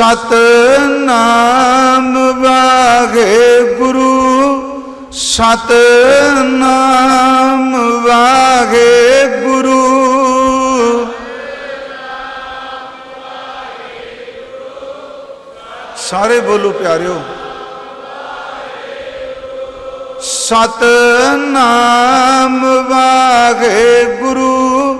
ਸਤ ਨਾਮ ਵਾਗੇ ਗੁਰੂ ਸਤ ਨਾਮ ਵਾਗੇ ਗੁਰੂ। ਸਾਰੇ ਬੋਲੋ ਪਿਆਰਿਓ। ਸਤ ਨਾਮ ਵਾਗੇ ਗੁਰੂ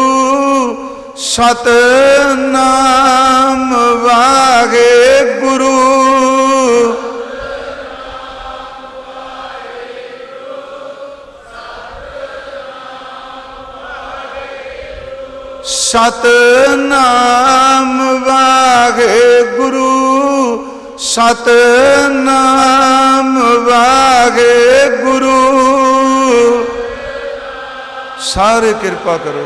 ਸਤਨਾਮ ਵਾਗੇ ਗੁਰੂ ਸਤਨਾਮ ਵਾਗੇ ਗੁਰੂ ਸਤਨਾਮ ਵਾਗੇ ਗੁਰੂ ਸਾਰੇ ਕਿਰਪਾ ਕਰੋ।